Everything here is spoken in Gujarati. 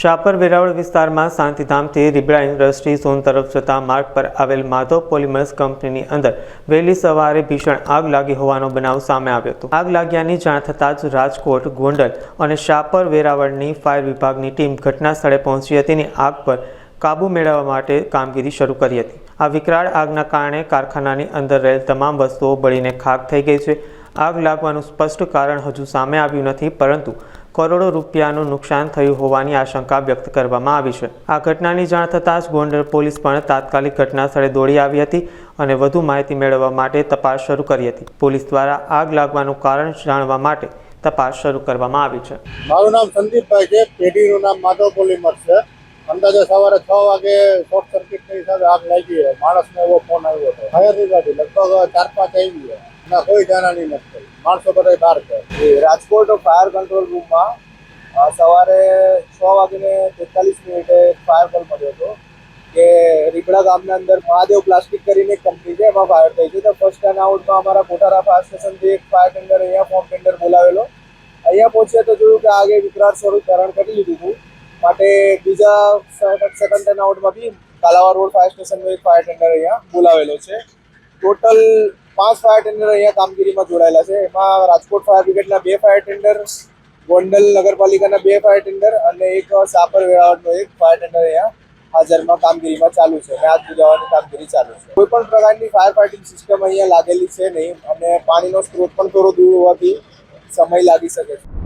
શાપર વેરાવળ વિસ્તારમાં શાંતિધામથી રીબડા ઇન્ડસ્ટ્રી ઝોન તરફ જતા માર્ગ પર આવેલ માધવ પોલિમર્સ કંપનીની અંદર વહેલી સવારે ભીષણ આગ લાગી હોવાનો બનાવ સામે આવ્યો હતો. આગ લાગ્યાની જાણ થતાં જ રાજકોટ, ગોંડલ અને શાપર વેરાવળની ફાયર વિભાગની ટીમ ઘટના સ્થળે પહોંચી હતી અને આગ પર કાબૂ મેળવવા માટે કામગીરી શરૂ કરી હતી. આ વિકરાળ આગના કારણે કારખાનાની અંદર રહેલ તમામ વસ્તુઓ બળીને ખાક થઈ ગઈ છે. આગ લાગવાનું સ્પષ્ટ કારણ હજુ સામે આવ્યું નથી, પરંતુ કરોડો રૂપિયાનું નુકસાન થયું હોવાની આશંકા વ્યક્ત કરવામાં આવી છે. આ ઘટનાની જાણ થતાં જ ગોંડલ પોલીસ પણ તાત્કાલિક ઘટના સ્થળે દોડી આવી હતી અને વધુ માહિતી મેળવવા માટે તપાસ શરૂ કરી હતી. પોલીસ દ્વારા આગ લાગવાનું કારણ જાણવા માટે તપાસ શરૂ કરવામાં આવી છે. મારું નામ સંદીપભાઈ છે, પેઢીનું નામ માધવ પોલીમર છે. અંદાજે સવારે છ વાગે શોર્ટ સર્કિટની હિસાબે આગ લાગી માણસને એવો ફોન આવ્યો હતો. ફાયર બ્રિગેડ લગભગ ચાર પાંચ આવી ગયા. કોઈ જાણાની નથી માણસો બધા બહાર એ રાજકોટ ફાયર કંટ્રોલ રૂમમાં સવારે છ વાગીને તેતાલીસ મિનિટે ફાયર કોલ મળ્યો હતો કે રીપડા ગામના અંદર મહાદેવ પ્લાસ્ટિક કરીને એક કંપની છે, એમાં ફાયર થઈ છે. તો ફર્સ્ટ એન્ડ આઉટમાં અમારા કોટારા ફાયર સ્ટેશનથી એક ફાયર ટેન્ડર અહીંયા ફોર્મ ટેન્ડર બોલાવેલો. અહીંયા પહોંચ્યા તો જોયું કે આગે વિકરાળ સ્વરૂપ ધારણ કરી લીધું હતું. માટે બીજા સેકન્ડ એન્ડ આઉટમાં બી કાલાવા રોડ ફાયર સ્ટેશનનો એક ફાયર ટેન્ડર અહીંયા બોલાવેલો છે. ટોટલ પાંચ ફાયર ટેન્ડર અહીંયા કામગીરીમાં જોડાયેલા છે. એમાં રાજકોટ ફાયર બ્રિગેડના બે ફાયર ટેન્ડર ગોંડલ નગરપાલિકાના બે ફાયર ટેન્ડર અને એક સાપર વેળાવળનો એક ફાયર ટેન્ડર અહીંયા હાજરમાં કામગીરીમાં ચાલુ છે અને આગ બુજાવવાની કામગીરી ચાલુ છે. કોઈ પણ પ્રકારની ફાયર ફાઇટિંગ સિસ્ટમ અહીંયા લાગેલી છે નહીં અને પાણીનો સ્ત્રોત પણ થોડો દૂર હોવાથી સમય લાગી શકે છે.